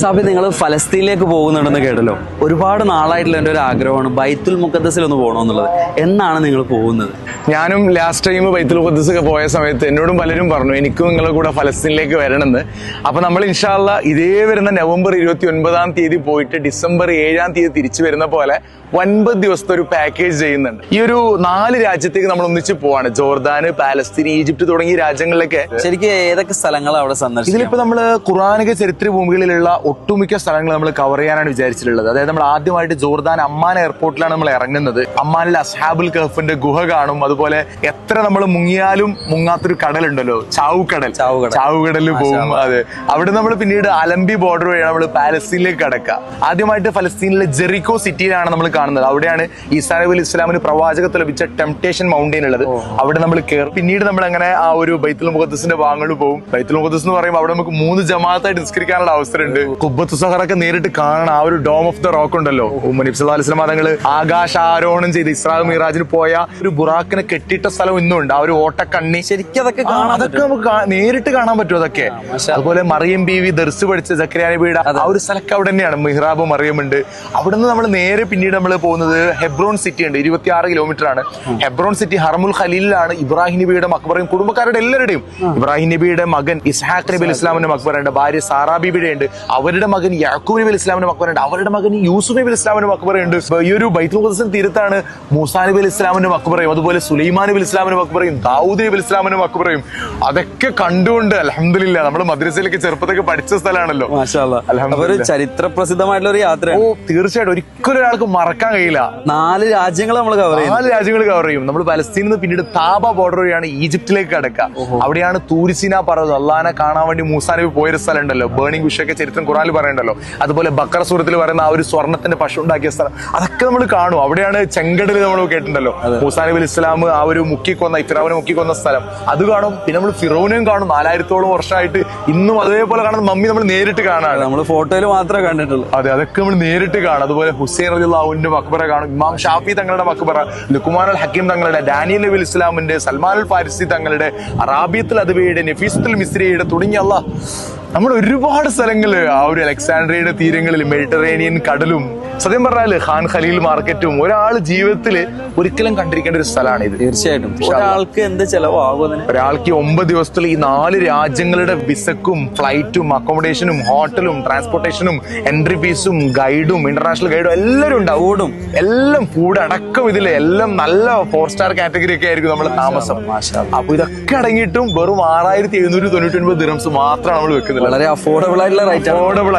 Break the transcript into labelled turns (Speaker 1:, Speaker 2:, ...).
Speaker 1: സാബി നിങ്ങൾ ഫലസ്തീനിലേക്ക് പോകുന്നുണ്ടെന്ന് കേട്ടല്ലോ. ഒരുപാട് നാളായിട്ടുള്ള എന്റെ ഒരു ആഗ്രഹമാണ് ബൈത്തുൽ മുക്കദ്സിൽ ഒന്ന് പോകണമെന്നുള്ളത്. എന്നാണ് നിങ്ങൾ പോകുന്നത്?
Speaker 2: ഞാനും ലാസ്റ്റ് ടൈം ബൈത്തുൽ മുക്കദ്സ് ഒക്കെ പോയ സമയത്ത് എന്നോടും പലരും പറഞ്ഞു എനിക്കും നിങ്ങളുടെ കൂടെ ഫലസ്തീനിലേക്ക് വരണമെന്ന്. അപ്പൊ നമ്മൾ ഇൻഷാല്ല ഇതേ വരുന്ന നവംബർ ഇരുപത്തി ഒൻപതാം തീയതി പോയിട്ട് ഡിസംബർ ഏഴാം തീയതി തിരിച്ചു വരുന്ന പോലെ ഒൻപത് ദിവസത്തെ ഒരു പാക്കേജ് ചെയ്യുന്നുണ്ട്. ഈ ഒരു നാല് രാജ്യത്തേക്ക് നമ്മൾ ഒന്നിച്ച് പോവാണ്. ജോർദാന് പാലസ്തീൻ ഈജിപ്ത് തുടങ്ങിയ രാജ്യങ്ങളിലൊക്കെ
Speaker 1: ശരിക്കും ഏതൊക്കെ സ്ഥലങ്ങളാണ് അവിടെ സന്ദർശിക്കുന്നത്
Speaker 2: ഇതിലിപ്പോ നമ്മൾ ഖുറാനിക ചരിത്ര ഭൂമികളിലുള്ള ഒട്ടുമിക്ക സ്ഥലങ്ങൾ നമ്മൾ കവർ ചെയ്യാനാണ് വിചാരിച്ചിട്ടുള്ളത്. അതായത് നമ്മൾ ആദ്യമായിട്ട് ജോർദാൻ അമ്മാൻ എയർപോർട്ടിലാണ് നമ്മൾ ഇറങ്ങുന്നത്. അമ്മാനിലെ അസ്ഹാബുൽ കഹഫിന്റെ ഗുഹ കാണും. അതുപോലെ എത്ര നമ്മൾ മുങ്ങിയാലും മുങ്ങാത്തൊരു കടലുണ്ടല്ലോ ചാവുകടൽ. ചാവുകടലിൽ പോകും. അതെ. അവിടെ നമ്മൾ പിന്നീട് അലംബി ബോർഡർ വഴി നമ്മൾ പാലസ്തീനിലേക്ക് കടക്കുക. ആദ്യമായിട്ട് ഫലസ്തീനിലെ ജെറിക്കോ സിറ്റിയിലാണ് നമ്മൾ കാണുന്നത്. അവിടെയാണ് ഈസാ നബി അലി ഇസ്ലാമിന് പ്രവാചകത്ത് ലഭിച്ച ടെംപ്ടേഷൻ മൗണ്ടൻ ഉള്ളത്. അവിടെ നമ്മൾ കയറും പിന്നീട് നമ്മൾ അങ്ങനെ ആ ഒരു ബൈത്തുൽ മുഖദ്സിന്റെ ഭാഗങ്ങളിൽ പോകും. ബൈത്തുൽ മുഖദ്സ് എന്ന് പറയുമ്പോൾ അവിടെ നമുക്ക് മൂന്ന് ജമാഅത്തായിട്ട് നിസ്കരിക്കാനുള്ള അവസരമുണ്ട്. കുബ്ബത്ത് സഹറൊക്കെ നേരിട്ട് കാണണം. ആ ഒരു ഡോം ഓഫ് ദ റോക്ക് ഉണ്ടല്ലോ. നബി സല്ലല്ലാഹു അലൈഹി വസല്ലം തങ്ങൾ ആകാശ ആരോഹണം ചെയ്ത് ഇസ്രാഹ് മിറാജിന് പോയ ഒരു ബുറാക്കിനെ കെട്ടിട്ട സ്ഥലം ഇന്നും ഉണ്ട് ആ ഒരു ഓട്ടക്കണ്ണി.
Speaker 1: ശരിക്കും അതൊക്കെ
Speaker 2: അതൊക്കെ നമുക്ക് നേരിട്ട് കാണാൻ പറ്റും അതൊക്കെ. അതുപോലെ മറിയം ബി വി ദർസ് പഠിച്ച ജക്കരിയ നബിയുടെ ആ ഒരു സ്ഥലമൊക്കെ അവിടെ തന്നെയാണ്. മിഹ്റാബ് മറിയം ഉണ്ട്. അവിടെ നിന്ന് നമ്മൾ നേരെ പിന്നീട് നമ്മൾ പോകുന്നത് ഹെബ്രോൺ സിറ്റി ഉണ്ട്. ഇരുപത്തിയാറ് കിലോമീറ്റർ ആണ്. ഹെബ്രോൺ സിറ്റി ഹർമുൽ ഖലീലിലാണ് ഇബ്രാഹിം നബിയുടെ മക്ബറയും കുടുംബക്കാരുടെ എല്ലാവരുടെയും. ഇബ്രാഹിം നബിയുടെ മകൻ ഇസ്ഹാഖ് നബി ഇസ്ലാമിന്റെ മക്ബറുണ്ട് ഭാര്യ സാറാ ബിബിയുടെ ഉണ്ട് അവരുടെ മകൻ യാക്കൂബ് നബി ഇസ്ലാമിന് ഇസ്ലാമിന്റെ മക്ബറുണ്ട് അവരുടെ മകൻ യൂസുഫ് നബി ഇസ്ലാമിന് മക്ബറയുണ്ട് ഈ ഒരു ബൈത്തുൽ ഖുദ്സിന് തീരത്താണ് മൂസാ നബി ഇസ്ലാമിന് മക്ബറയും അതുപോലെ സുലൈമാൻ നബി ഇസ്ലാമിന് ഇസ്ലാമിന്റെ മക്ബറയും ദാവൂദ് നബി ഇസ്ലാമിന് മക്ബറയും അതൊക്കെ കണ്ടുകൊണ്ട് അലഹമില്ല നമ്മൾ മദ്രസയിലേക്ക് ചെറുപ്പത്തൊക്കെ പഠിച്ച സ്ഥലമാണല്ലോ.
Speaker 1: ഒരു. ചരിത്ര പ്രസിദ്ധമായിട്ടുള്ള ഒരു
Speaker 2: ഓ
Speaker 1: യാത്രയാണ്
Speaker 2: തീർച്ചയായിട്ടും. ഒരിക്കലും ഒരാൾക്ക് മറക്കാൻ കഴിയില്ല.
Speaker 1: നാല് രാജ്യങ്ങൾ നമ്മൾ കവർ ചെയ്യുന്നു
Speaker 2: നാല് രാജ്യങ്ങൾ കവർ ചെയ്യും. നമ്മൾ പലസ്തീനിൽ നിന്ന് പിന്നീട് താബ ബോർഡർ വഴിയാണ് ഈജിപ്തിലേക്ക് കടക്കുക. അവിടെയാണ് തൂരിസിന പർവതം അള്ളഹാനെ കാണാൻ വേണ്ടി മൂസാനബി പോയൊരു സ്ഥലം ഉണ്ടല്ലോ ബേണിംഗ് വിഷയൊക്കെ ചരിത്രം ഖുറാനിൽ പറയണ്ടല്ലോ. അതുപോലെ ബക്കർ സൂറത്തിൽ പറയുന്ന ആ ഒരു സ്വർണത്തിന്റെ പശു ഉണ്ടാക്കിയ സ്ഥലം അതൊക്കെ നമ്മൾ കാണും. അവിടെയാണ് ചെങ്കടൽ നമ്മൾ കേട്ടിട്ടുണ്ടല്ലോ. മൂസാ നബി ഇസ്ലാം ആ ഒരു മുക്കിക്കൊന്ന ഇഫ്രാവിനെ മുക്കിക്കൊന്ന സ്ഥലം. അത് കാണും. പിന്നെ നമ്മൾ ഫിറോനെയും കാണും. നാലായിരത്തോളം വർഷമായിട്ട് ഇന്നും അതേപോലെ കാണുന്ന മമ്മി നമ്മൾ നേരിട്ട് കാണാണ്.
Speaker 1: നമ്മൾ ഫോട്ടോയിൽ മാത്രമേ കണ്ടിട്ടുള്ളൂ.
Speaker 2: അതെ അതൊക്കെ നമ്മൾ നേരിട്ട് കാണും. അതുപോലെ ഹുസൈൻ അലി റലിള്ളാഹുവിന്റെ മക്ബറ കാണും. ഇമാം ഷാഫി തങ്ങളുടെ മക്ബറ ലുക്കുമാൻ അൽ ഹക്കീം തങ്ങളുടെ ഡാനിയൽ നബി ഇസ്ലാമിന്റെ സൽമാൻ അൽ ഫാരിസി തങ്ങളുടെ അറാബിയത്തുൽ അദബിയുടെ നഫീസത്തുൽ മിസ്രിയുടെ തുടങ്ങിയ അല്ല നമ്മൾ ഒരുപാട് സ്ഥലങ്ങൾ ആ ഒരു അലക്സാണ്ട്രിയയുടെ തീരങ്ങളിൽ മെഡിറ്ററേനിയൻ കടലും സത്യം പറഞ്ഞാൽ ഖാൻ ഖലീൽ മാർക്കറ്റും ഒരാൾ ജീവിതത്തിൽ ഒരിക്കലും കണ്ടിരിക്കേണ്ട ഒരു സ്ഥലമാണ് ഇത്
Speaker 1: തീർച്ചയായിട്ടും ഒരാൾക്ക് എന്ത് ചെലവാകും
Speaker 2: ഒരാൾക്ക് ഒമ്പത് ദിവസത്തിൽ ഈ നാല് രാജ്യങ്ങളുടെ വിസക്കും ഫ്ലൈറ്റും അക്കോമഡേഷനും ഹോട്ടലും ട്രാൻസ്പോർട്ടേഷനും എൻട്രി ഫീസും ഗൈഡും ഇന്റർനാഷണൽ ഗൈഡും എല്ലാവരും ഉണ്ടാവും
Speaker 1: ഫൂഡും
Speaker 2: എല്ലാം ഫുഡ് അടക്കം ഇതിൽ എല്ലാം നല്ല ഫോർ സ്റ്റാർ കാറ്റഗറി ഒക്കെ ആയിരിക്കും നമ്മുടെ താമസം. അപ്പൊ ഇതൊക്കെ അടങ്ങിയിട്ടും വെറും ആറായിരത്തി എഴുന്നൂറ്റി തൊണ്ണൂറ്റി ഒൻപത് ദിറംസ് മാത്രമാണ് നമ്മൾ വെക്കുന്നത്.
Speaker 1: വളരെ അഫോർഡബിൾ ആയിട്ടുള്ള റേറ്റ് ആണ്.
Speaker 2: അഫോർഡബിൾ